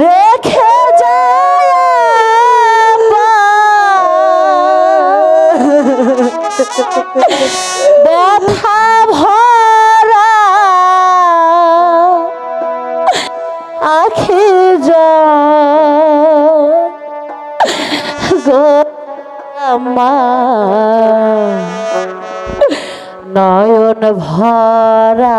রেখে যায় ব্যথা ভরা আখি মা নয়ন ভরা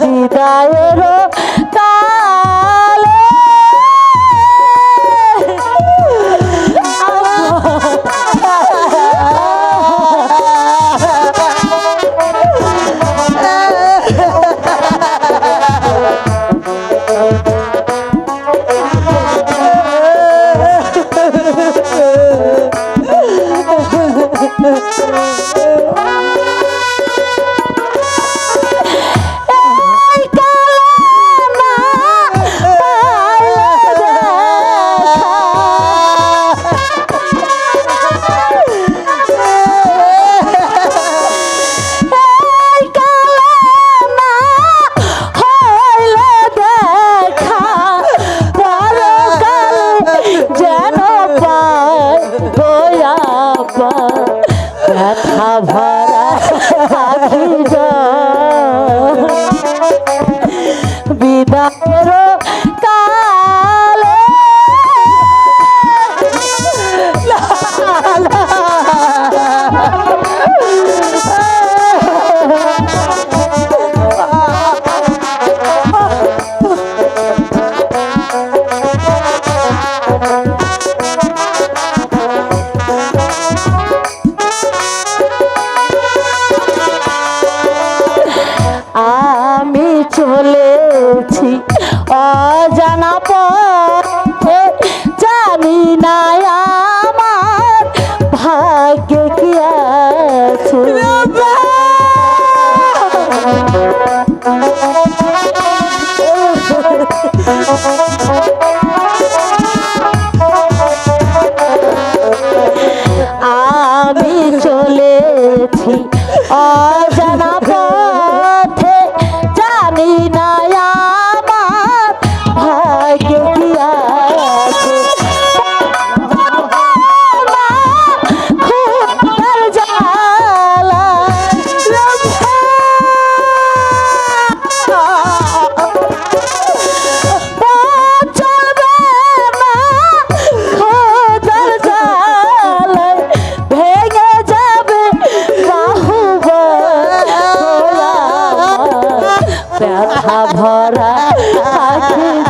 Dita Ero. আভারা বিদায় রাখি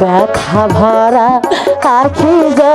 ব্যথা ভরা আখি যা?